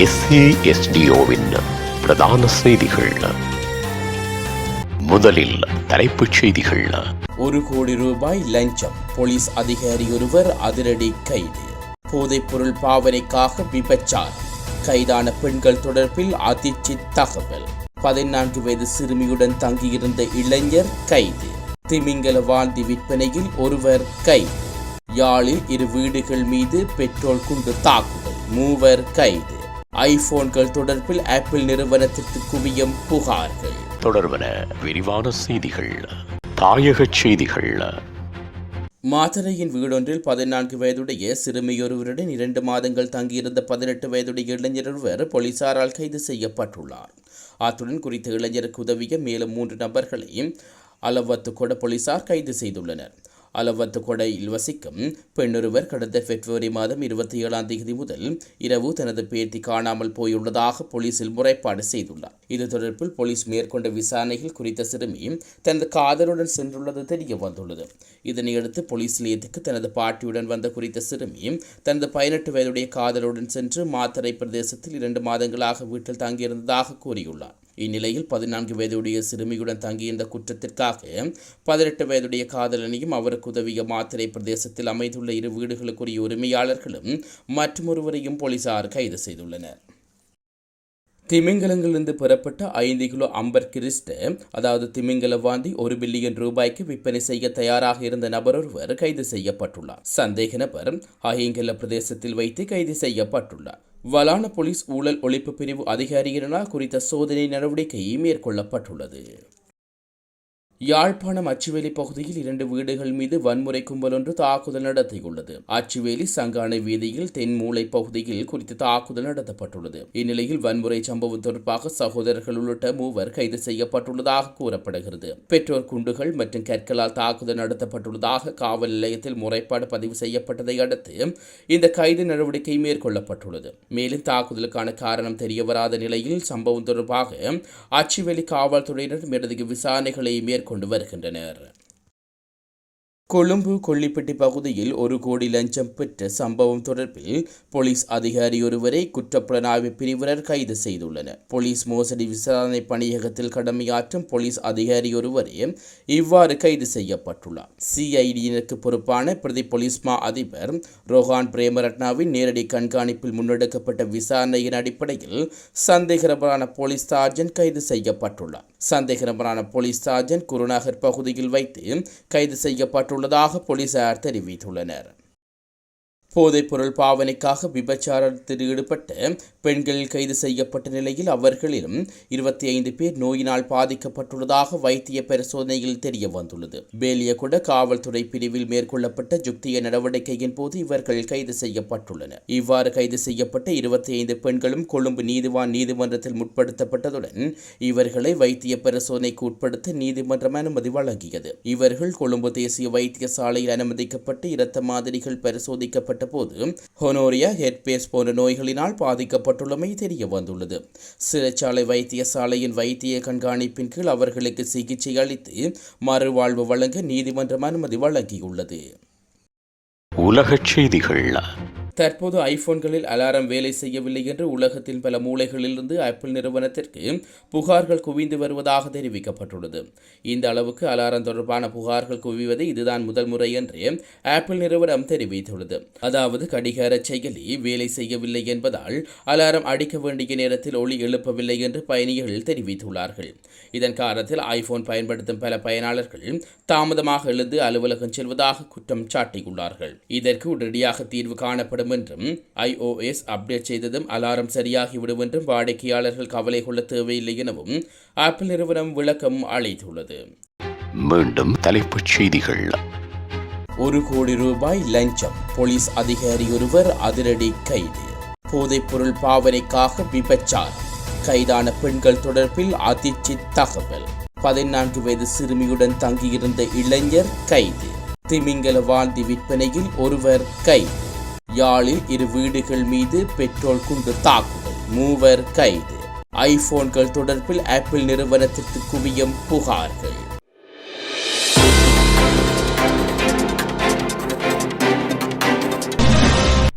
எஸ்ஏஎஸ்டிஓவின் பிரதான செய்திகள். முதலில் தலைப்புச் செய்திகள். ஒரு கோடி ரூபாய் லஞ்சம். போலீஸ் அதிகாரி ஒருவர் அதிரடி கைது. போதைப்பொருள் பாவனைக்காக விபச்சாரம். கைதான பெண்கள் தொடர்பில் அதிர்ச்சி தகவல். பதினான்கு வயது சிறுமியுடன் தங்கியிருந்த இளைஞர் கைது. திமிங்கல வாந்தி விற்பனையில் ஒருவர் கைது. யாழில் இரு வீடுகள் மீது பெட்ரோல் குண்டு தாக்குதல். மூவர் கைது. ஐபோன்கள் தொடர்பில் ஆப்பிள் நிறுவனத்திற்கு குவியும் புகார்கள். தொடர்பன விரிவான செய்திகள். தாயகச் செய்திகள். மாத்தறையின் வீடொன்றில் பதினான்கு வயதுடைய சிறுமியொருவருடன் இரண்டு மாதங்கள் தங்கியிருந்த பதினெட்டு வயதுடைய இளைஞர் ஒருவர் போலீசாரால் கைது செய்யப்பட்டுள்ளார். அத்துடன் குறித்த இளைஞருக்கு உதவிய மேலும் மூன்று நபர்களையும் அளவத்து கொட போலீசார் கைது செய்துள்ளனர். அலவத்து கொடையில் வசிக்கும் பெண்ணொருவர் கடந்த பிப்ரவரி மாதம் இருபத்தி ஏழாம் தேதி முதல் இரவு தனது பேத்தி காணாமல் போயுள்ளதாக போலீசில் முறைப்பாடு செய்துள்ளார். இது தொடர்பில் போலீஸ் மேற்கொண்ட விசாரணையில் குறித்த சிறுமி தனது காதலுடன் சென்றுள்ளது தெரிய வந்துள்ளது. இதனையடுத்து போலீஸ் நிலையத்துக்கு தனது பாட்டியுடன் வந்த குறித்த சிறுமி தனது பதினெட்டு வயதுடைய காதலுடன் சென்று மாத்தரை பிரதேசத்தில் இரண்டு மாதங்களாக வீட்டில் தங்கியிருந்ததாக கூறியுள்ளார். இந்நிலையில் பதினான்கு வயதுடைய சிறுமியுடன் தங்கியிருந்த குற்றத்திற்காக பதினெட்டு வயதுடைய காதலனையும் அவருக்கு உதவிய மாத்திரை பிரதேசத்தில் அமைந்துள்ள இரு வீடுகளுக்குரிய உரிமையாளர்களும் மற்றொருவரையும் போலீசார் கைது செய்துள்ளனர். திமிங்கலங்களிலிருந்து பெறப்பட்ட ஐந்து கிலோ அம்பர் கிறிஸ்ட அதாவது திமிங்கல வாந்தி ஒரு பில்லியன் ரூபாய்க்கு விற்பனை செய்ய தயாராக இருந்த நபர் ஒருவர் கைது செய்யப்பட்டுள்ளார். சந்தேக நபர் அஹிங்கல பிரதேசத்தில் வைத்து கைது செய்யப்பட்டுள்ளார். வலான போலீஸ் ஊழல் ஒழிப்பு பிரிவு அதிகாரியினால் குறித்த சோதனை நடவடிக்கை மேற்கொள்ளப்பட்டுள்ளது. யாழ்ப்பாணம் அச்சுவேலி பகுதியில் இரண்டு வீடுகள் மீது வன்முறை கும்பல் ஒன்று தாக்குதல் நடத்தியுள்ளது. அச்சுவேலி சங்கானை வீதியில் தென்மூலை பகுதியில் குறித்து தாக்குதல் நடத்தப்பட்டுள்ளது. இந்நிலையில் வன்முறை சம்பவம் தொடர்பாக சகோதரர்கள் உள்ளிட்ட மூவர் கைது செய்யப்பட்டுள்ளதாக கூறப்படுகிறது. பெற்றோர் குண்டுகள் மற்றும் கற்களால் தாக்குதல் நடத்தப்பட்டுள்ளதாக காவல் நிலையத்தில் முறைப்பாடு பதிவு செய்யப்பட்டதை அடுத்து இந்த கைது நடவடிக்கை மேற்கொள்ளப்பட்டுள்ளது. மேலும் தாக்குதலுக்கான காரணம் தெரியவராத நிலையில் சம்பவம் தொடர்பாக அச்சுவேலி காவல்துறையினர் மேலதிக விசாரணைகளை கொண்டு வருகின்றனர். கொழும்பு கொல்லிப்பட்டி பகுதியில் ஒரு கோடி லஞ்சம் பெற்ற சம்பவம் தொடர்பில் போலீஸ் அதிகாரி ஒருவரை குற்றப்புலனாய்வு பிரிவினர் கைது செய்துள்ளனர். போலீஸ் மோசடி விசாரணை பணியகத்தில் கடமையாற்றும் போலீஸ் அதிகாரி ஒருவரே இவ்வாறு கைது செய்யப்பட்டுள்ளார். சிஐடியினருக்கு பொறுப்பான பிரதி போலீஸ் மா அதிபர் ரோஹான் பிரேமரட்னாவின் நேரடி கண்காணிப்பில் முன்னெடுக்கப்பட்ட விசாரணையின் அடிப்படையில் சந்தேகநபரான போலீஸ் சார்ஜன் கைது செய்யப்பட்டுள்ளார். சந்தேகநபரான போலீஸ் சார்ஜன் குருநகர் பகுதியில் வைத்து கைது செய்யப்பட்டுள்ளார் உள்ளதாக போலீசார் தெரிவித்துள்ளனர். போதைப்பொருள் பாவனைக்காக விபச்சாரத்தில் ஈடுபட்ட பெண்கள் கைது செய்யப்பட்ட நிலையில் அவர்களிலும் இருபத்தி ஐந்து பேர் நோயினால் பாதிக்கப்பட்டுள்ளதாக வைத்திய பரிசோதனையில் தெரிய வந்துள்ளது. பேலியகுட காவல்துறை பிரிவில் மேற்கொள்ளப்பட்ட ஜுக்திய நடவடிக்கையின் போது இவர்கள் கைது செய்யப்பட்டுள்ளனர். இவ்வாறு கைது செய்யப்பட்ட இருபத்தி ஐந்து பெண்களும் கொழும்பு நீதிவான் நீதிமன்றத்தில் முற்படுத்தப்பட்டதுடன் இவர்களை வைத்திய பரிசோதனைக்கு உட்படுத்த நீதிமன்றம் அனுமதி வழங்கியது. இவர்கள் கொழும்பு தேசிய வைத்தியசாலையில் அனுமதிக்கப்பட்டு இரத்த மாதிரிகள் பரிசோதிக்கப்பட்ட போது ஹொனோரியா ஹெட்பேஸ் போன்ற நோய்களினால் பாதிக்கப்பட்டுள்ளமை தெரிய வந்துள்ளது சிறைச்சாலை வைத்தியசாலையின் வைத்திய கண்காணிப்பின் கீழ் அவர்களுக்கு சிகிச்சை அளித்து மறுவாழ்வு வழங்க நீதிமன்றம் அனுமதி வழங்கியுள்ளது. உலகச் செய்திகள் தற்போது ஐபோன்களில் அலாரம் வேலை செய்யவில்லை என்று உலகத்தின் பல மூலைகளிலிருந்து ஆப்பிள் நிறுவனத்திற்கு புகார்கள் குவிந்து வருவதாக தெரிவிக்கப்பட்டுள்ளது. இந்த அளவுக்கு அலாரம் தொடர்பான புகார்கள் குவிவது இதுதான் முதல் முறை என்று ஆப்பிள் நிறுவனம் தெரிவித்துள்ளது. அதாவது கடிகார செயலி வேலை செய்யவில்லை என்பதால் அலாரம் அடிக்க வேண்டிய நேரத்தில் ஒளி எழுப்பவில்லை என்று பயணிகள் தெரிவித்துள்ளார்கள். இதன் காரணத்தில் ஐபோன் பயன்படுத்தும் பல பயனாளர்கள் தாமதமாக எழுந்து அலுவலகம் செல்வதாக குற்றம் சாட்டியுள்ளார்கள். இதற்கு உடனடியாக தீர்வு காணப்படும் என்றும் ஐஓஎஸ் அப்டேட் செய்ததும் அலாரம் சரியாகிவிடும் என்றும் வாடிக்கையாளர்கள் கவலை கொள்ள தேவையில்லை எனவும் ஆப்பிள் நிறுவனம் விளக்கம் அளித்துள்ளது. மீண்டும் தலைப்புச் செய்திகள். ஒரு கோடி ரூபாய் லஞ்சம். போலீஸ் அதிகாரி ஒருவர் அதிரடி கைது. போதைப்பொருள் பாவனைக்காக விபச்சாரம். கைதான பெண்கள் தொடர்பில் அதிர்ச்சி தகவல். பதினான்கு வயது சிறுமியுடன் தங்கியிருந்த இளைஞர் கைது. திமிங்கல வாந்தி விற்பனையில் ஒருவர் கைது. யாழில் இரு வீடுகள் மீது பெட்ரோல் குண்டு தாக்குதல். மூவர் கைது. ஐபோன்கள் தொடர்பில் ஆப்பிள் நிறுவனத்திற்கு குவியும் புகார்கள்.